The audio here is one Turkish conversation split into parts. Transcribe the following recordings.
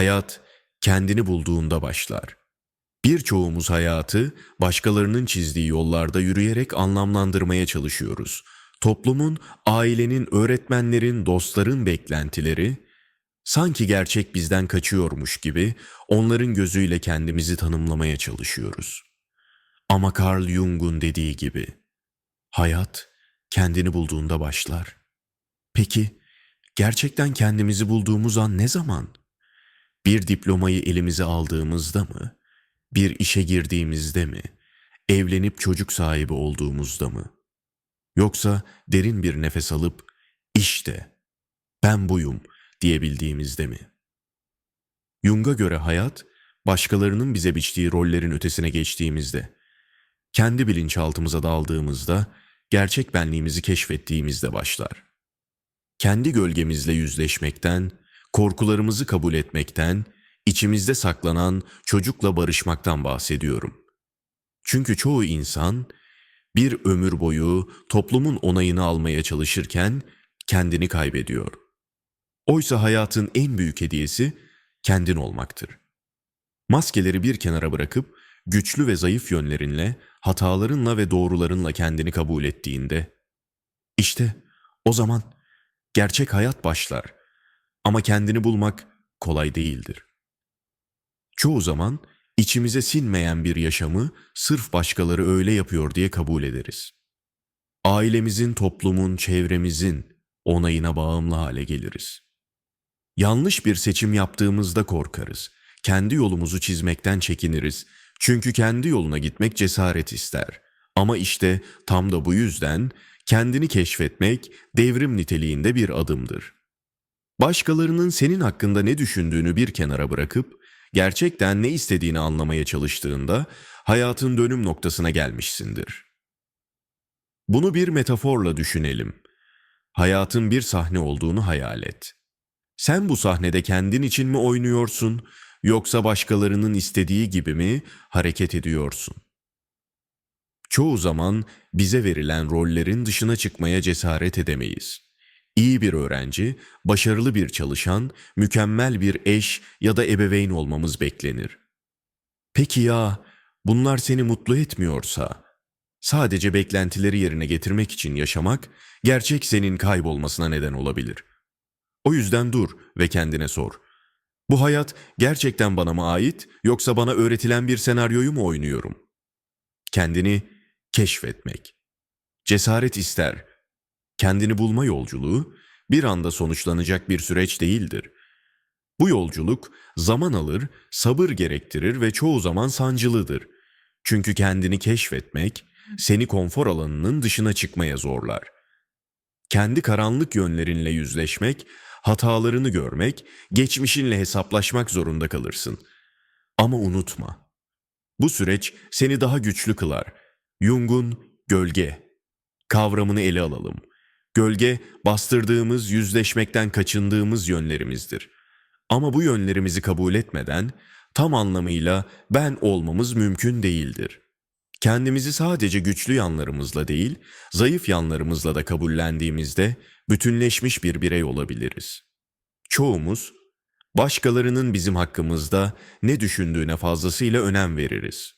Hayat kendini bulduğunda başlar. Birçoğumuz hayatı başkalarının çizdiği yollarda yürüyerek anlamlandırmaya çalışıyoruz. Toplumun, ailenin, öğretmenlerin, dostların beklentileri sanki gerçek bizden kaçıyormuş gibi onların gözüyle kendimizi tanımlamaya çalışıyoruz. Ama Carl Jung'un dediği gibi hayat kendini bulduğunda başlar. Peki gerçekten kendimizi bulduğumuz an ne zaman? Bir diplomayı elimize aldığımızda mı? Bir işe girdiğimizde mi? Evlenip çocuk sahibi olduğumuzda mı? Yoksa derin bir nefes alıp işte ben buyum diyebildiğimizde mi? Jung'a göre hayat başkalarının bize biçtiği rollerin ötesine geçtiğimizde, kendi bilinçaltımıza daldığımızda, gerçek benliğimizi keşfettiğimizde başlar. Kendi gölgemizle yüzleşmekten, korkularımızı kabul etmekten, içimizde saklanan çocukla barışmaktan bahsediyorum. Çünkü çoğu insan bir ömür boyu toplumun onayını almaya çalışırken kendini kaybediyor. Oysa hayatın en büyük hediyesi kendin olmaktır. Maskeleri bir kenara bırakıp güçlü ve zayıf yönlerinle, hatalarınla ve doğrularınla kendini kabul ettiğinde işte o zaman gerçek hayat başlar. Ama kendini bulmak kolay değildir. Çoğu zaman içimize sinmeyen bir yaşamı sırf başkaları öyle yapıyor diye kabul ederiz. Ailemizin, toplumun, çevremizin onayına bağımlı hale geliriz. Yanlış bir seçim yaptığımızda korkarız. Kendi yolumuzu çizmekten çekiniriz. Çünkü kendi yoluna gitmek cesaret ister. Ama işte tam da bu yüzden kendini keşfetmek devrim niteliğinde bir adımdır. Başkalarının senin hakkında ne düşündüğünü bir kenara bırakıp gerçekten ne istediğini anlamaya çalıştığında hayatın dönüm noktasına gelmişsindir. Bunu bir metaforla düşünelim. Hayatın bir sahne olduğunu hayal et. Sen bu sahnede kendin için mi oynuyorsun yoksa başkalarının istediği gibi mi hareket ediyorsun? Çoğu zaman bize verilen rollerin dışına çıkmaya cesaret edemeyiz. İyi bir öğrenci, başarılı bir çalışan, mükemmel bir eş ya da ebeveyn olmamız beklenir. Peki ya bunlar seni mutlu etmiyorsa, sadece beklentileri yerine getirmek için yaşamak gerçek senin kaybolmasına neden olabilir. O yüzden dur ve kendine sor. Bu hayat gerçekten bana mı ait yoksa bana öğretilen bir senaryoyu mu oynuyorum? Kendini keşfetmek. Cesaret ister. Kendini bulma yolculuğu bir anda sonuçlanacak bir süreç değildir. Bu yolculuk zaman alır, sabır gerektirir ve çoğu zaman sancılıdır. Çünkü kendini keşfetmek seni konfor alanının dışına çıkmaya zorlar. Kendi karanlık yönlerinle yüzleşmek, hatalarını görmek, geçmişinle hesaplaşmak zorunda kalırsın. Ama unutma. Bu süreç seni daha güçlü kılar. Jung'un gölge kavramını ele alalım. Gölge bastırdığımız, yüzleşmekten kaçındığımız yönlerimizdir. Ama bu yönlerimizi kabul etmeden tam anlamıyla ben olmamız mümkün değildir. Kendimizi sadece güçlü yanlarımızla değil, zayıf yanlarımızla da kabullendiğimizde bütünleşmiş bir birey olabiliriz. Çoğumuz başkalarının bizim hakkımızda ne düşündüğüne fazlasıyla önem veririz.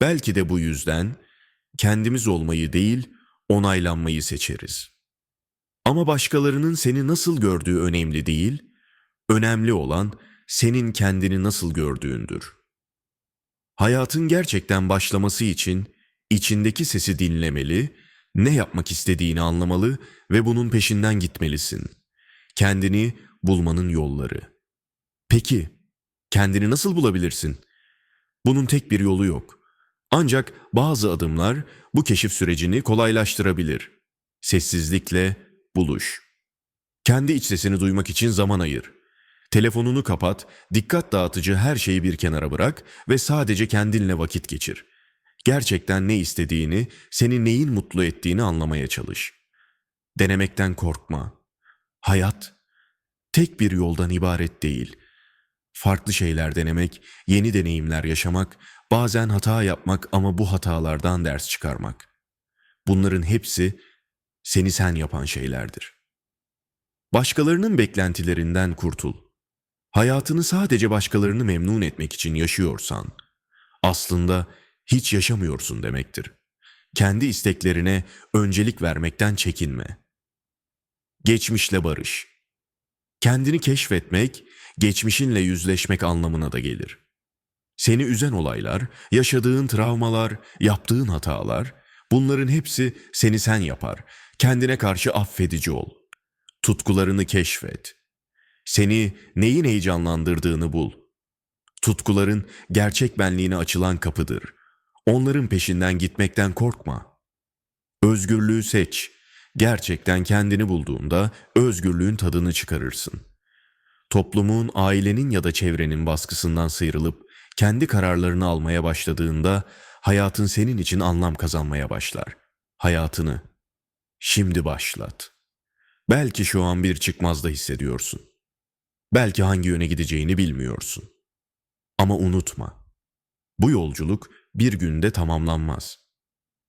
Belki de bu yüzden kendimiz olmayı değil, onaylanmayı seçeriz. Ama başkalarının seni nasıl gördüğü önemli değil, önemli olan senin kendini nasıl gördüğündür. Hayatın gerçekten başlaması için içindeki sesi dinlemeli, ne yapmak istediğini anlamalı ve bunun peşinden gitmelisin. Kendini bulmanın yolları. Peki, kendini nasıl bulabilirsin? Bunun tek bir yolu yok. Ancak bazı adımlar bu keşif sürecini kolaylaştırabilir. Sessizlikle buluş. Kendi iç sesini duymak için zaman ayır. Telefonunu kapat, dikkat dağıtıcı her şeyi bir kenara bırak ve sadece kendinle vakit geçir. Gerçekten ne istediğini, seni neyin mutlu ettiğini anlamaya çalış. Denemekten korkma. Hayat tek bir yoldan ibaret değil. Farklı şeyler denemek, yeni deneyimler yaşamak, bazen hata yapmak ama bu hatalardan ders çıkarmak. Bunların hepsi seni sen yapan şeylerdir. Başkalarının beklentilerinden kurtul. hayatını sadece başkalarını memnun etmek için yaşıyorsan, aslında hiç yaşamıyorsun demektir. Kendi isteklerine öncelik vermekten çekinme. Geçmişle barış. Kendini keşfetmek, geçmişinle yüzleşmek anlamına da gelir. Seni üzen olaylar, yaşadığın travmalar, yaptığın hatalar, bunların hepsi seni sen yapar. Kendine karşı affedici ol. Tutkularını keşfet. Seni neyin heyecanlandırdığını bul. Tutkuların gerçek benliğine açılan kapıdır. Onların peşinden gitmekten korkma. Özgürlüğü seç. Gerçekten kendini bulduğunda özgürlüğün tadını çıkarırsın. Toplumun, ailenin ya da çevrenin baskısından sıyrılıp kendi kararlarını almaya başladığında hayatın senin için anlam kazanmaya başlar. Hayatını şimdi başlat. Belki şu an bir çıkmazda hissediyorsun. Belki hangi yöne gideceğini bilmiyorsun. Ama unutma. Bu yolculuk bir günde tamamlanmaz.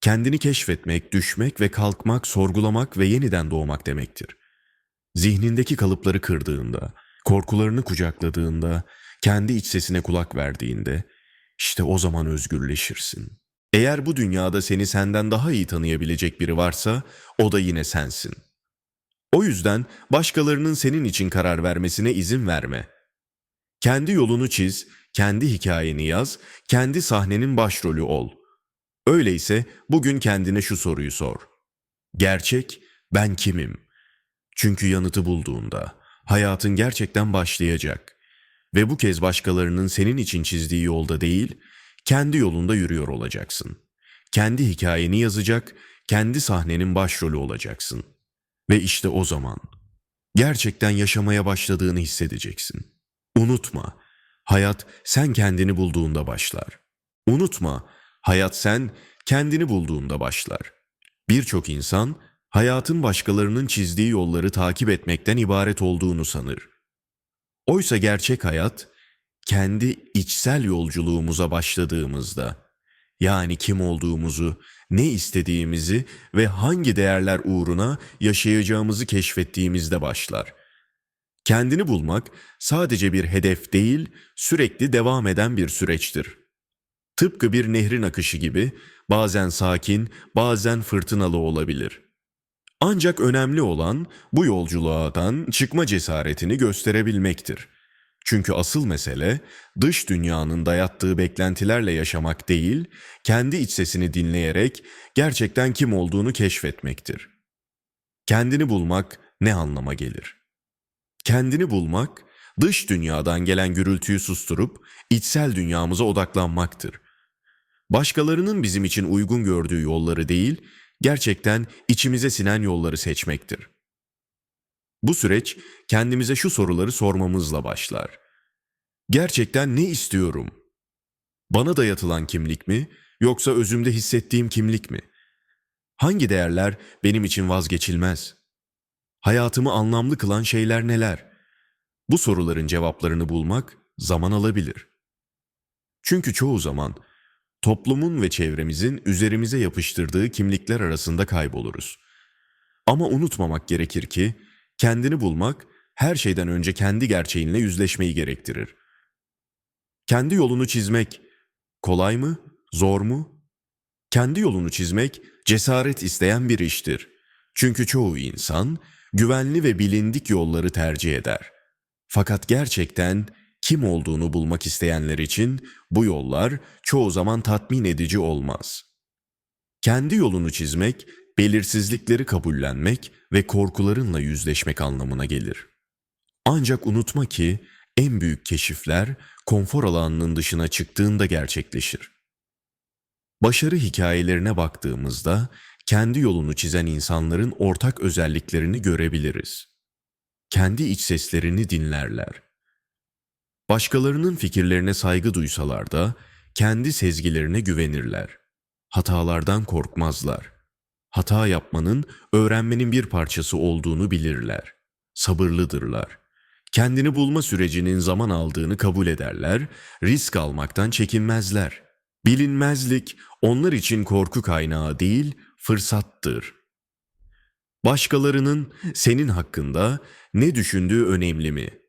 Kendini keşfetmek, düşmek ve kalkmak, sorgulamak ve yeniden doğmak demektir. Zihnindeki kalıpları kırdığında, korkularını kucakladığında, kendi iç sesine kulak verdiğinde, işte o zaman özgürleşirsin. Eğer bu dünyada seni senden daha iyi tanıyabilecek biri varsa, o da yine sensin. O yüzden başkalarının senin için karar vermesine izin verme. Kendi yolunu çiz, kendi hikayeni yaz, kendi sahnenin başrolü ol. Öyleyse bugün kendine şu soruyu sor. Gerçek ben kimim? Çünkü yanıtı bulduğunda hayatın gerçekten başlayacak ve bu kez başkalarının senin için çizdiği yolda değil, kendi yolunda yürüyor olacaksın. Kendi hikayeni yazacak, kendi sahnenin başrolü olacaksın. Ve işte o zaman gerçekten yaşamaya başladığını hissedeceksin. Unutma, hayat sen kendini bulduğunda başlar. Unutma, hayat sen kendini bulduğunda başlar. Birçok insan hayatın başkalarının çizdiği yolları takip etmekten ibaret olduğunu sanır. Oysa gerçek hayat kendi içsel yolculuğumuza başladığımızda yani kim olduğumuzu, ne istediğimizi ve hangi değerler uğruna yaşayacağımızı keşfettiğimizde başlar. Kendini bulmak sadece bir hedef değil, sürekli devam eden bir süreçtir. Tıpkı bir nehrin akışı gibi bazen sakin, bazen fırtınalı olabilir. Ancak önemli olan bu yolculuğdan çıkma cesaretini gösterebilmektir. Çünkü asıl mesele dış dünyanın dayattığı beklentilerle yaşamak değil, kendi iç sesini dinleyerek gerçekten kim olduğunu keşfetmektir. Kendini bulmak ne anlama gelir? Kendini bulmak, dış dünyadan gelen gürültüyü susturup içsel dünyamıza odaklanmaktır. Başkalarının bizim için uygun gördüğü yolları değil, gerçekten içimize sinen yolları seçmektir. Bu süreç kendimize şu soruları sormamızla başlar. Gerçekten ne istiyorum? Bana dayatılan kimlik mi yoksa özümde hissettiğim kimlik mi? Hangi değerler benim için vazgeçilmez? Hayatımı anlamlı kılan şeyler neler? Bu soruların cevaplarını bulmak zaman alabilir. Çünkü çoğu zaman toplumun ve çevremizin üzerimize yapıştırdığı kimlikler arasında kayboluruz. Ama unutmamak gerekir ki kendini bulmak her şeyden önce kendi gerçeğinle yüzleşmeyi gerektirir. Kendi yolunu çizmek kolay mı, zor mu? Kendi yolunu çizmek cesaret isteyen bir iştir. Çünkü çoğu insan güvenli ve bilindik yolları tercih eder. Fakat gerçekten kim olduğunu bulmak isteyenler için bu yollar çoğu zaman tatmin edici olmaz. Kendi yolunu çizmek, belirsizlikleri kabullenmek ve korkularınla yüzleşmek anlamına gelir. Ancak unutma ki en büyük keşifler konfor alanının dışına çıktığında gerçekleşir. Başarı hikayelerine baktığımızda kendi yolunu çizen insanların ortak özelliklerini görebiliriz. Kendi iç seslerini dinlerler. Başkalarının fikirlerine saygı duysalar da kendi sezgilerine güvenirler. Hatalardan korkmazlar. Hata yapmanın öğrenmenin bir parçası olduğunu bilirler. Sabırlıdırlar. Kendini bulma sürecinin zaman aldığını kabul ederler, risk almaktan çekinmezler. Bilinmezlik onlar için korku kaynağı değil, fırsattır. Başkalarının senin hakkında ne düşündüğü önemli mi?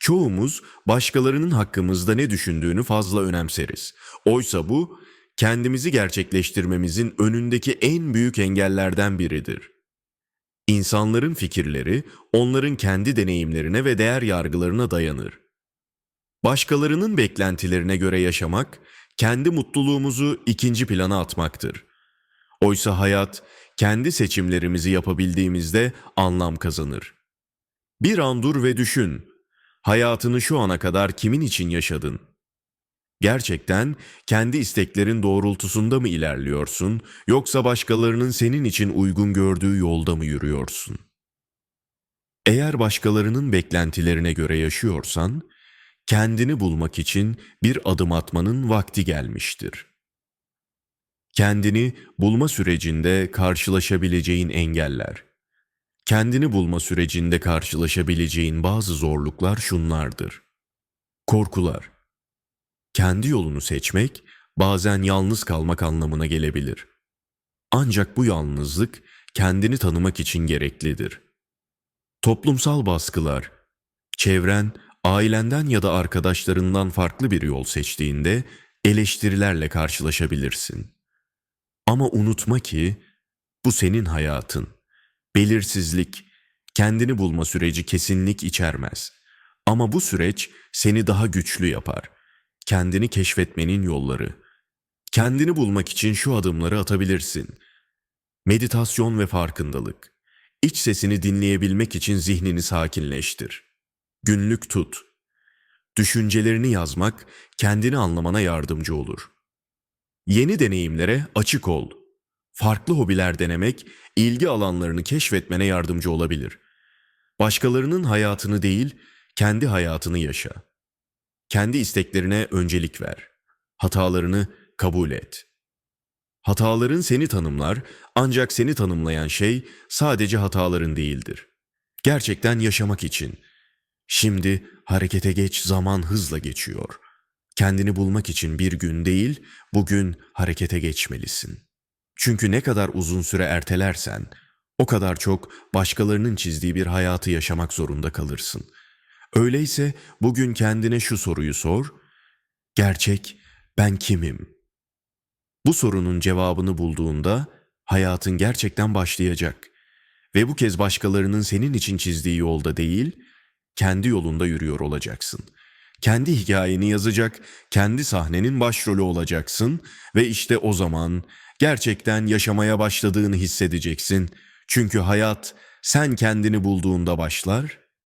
Çoğumuz başkalarının hakkımızda ne düşündüğünü fazla önemseriz. Oysa bu kendimizi gerçekleştirmemizin önündeki en büyük engellerden biridir. İnsanların fikirleri onların kendi deneyimlerine ve değer yargılarına dayanır. Başkalarının beklentilerine göre yaşamak, kendi mutluluğumuzu ikinci plana atmaktır. Oysa hayat, kendi seçimlerimizi yapabildiğimizde anlam kazanır. Bir an dur ve düşün. Hayatını şu ana kadar kimin için yaşadın? Gerçekten kendi isteklerin doğrultusunda mı ilerliyorsun yoksa başkalarının senin için uygun gördüğü yolda mı yürüyorsun? Eğer başkalarının beklentilerine göre yaşıyorsan, kendini bulmak için bir adım atmanın vakti gelmiştir. Kendini bulma sürecinde karşılaşabileceğin engeller. Kendini bulma sürecinde karşılaşabileceğin bazı zorluklar şunlardır. Korkular. Kendi yolunu seçmek bazen yalnız kalmak anlamına gelebilir. Ancak bu yalnızlık kendini tanımak için gereklidir. Toplumsal baskılar. Çevren, ailenden ya da arkadaşlarından farklı bir yol seçtiğinde eleştirilerle karşılaşabilirsin. Ama unutma ki bu senin hayatın. Belirsizlik, kendini bulma süreci kesinlik içermez. Ama bu süreç seni daha güçlü yapar. Kendini keşfetmenin yolları. Kendini bulmak için şu adımları atabilirsin. Meditasyon ve farkındalık. İç sesini dinleyebilmek için zihnini sakinleştir. Günlük tut. Düşüncelerini yazmak kendini anlamana yardımcı olur. Yeni deneyimlere açık ol. Farklı hobiler denemek ilgi alanlarını keşfetmene yardımcı olabilir. Başkalarının hayatını değil, kendi hayatını yaşa. Kendi isteklerine öncelik ver. Hatalarını kabul et. Hataların seni tanımlar ancak seni tanımlayan şey sadece hataların değildir. Gerçekten yaşamak için. Şimdi harekete geç zaman hızla geçiyor. Kendini bulmak için bir gün değil, bugün harekete geçmelisin. Çünkü ne kadar uzun süre ertelersen, o kadar çok başkalarının çizdiği bir hayatı yaşamak zorunda kalırsın. Öyleyse bugün kendine şu soruyu sor. Gerçek ben kimim? Bu sorunun cevabını bulduğunda hayatın gerçekten başlayacak. Ve bu kez başkalarının senin için çizdiği yolda değil, kendi yolunda yürüyor olacaksın. Kendi hikayeni yazacak, kendi sahnenin başrolü olacaksın ve işte o zaman gerçekten yaşamaya başladığını hissedeceksin. Çünkü hayat sen kendini bulduğunda başlar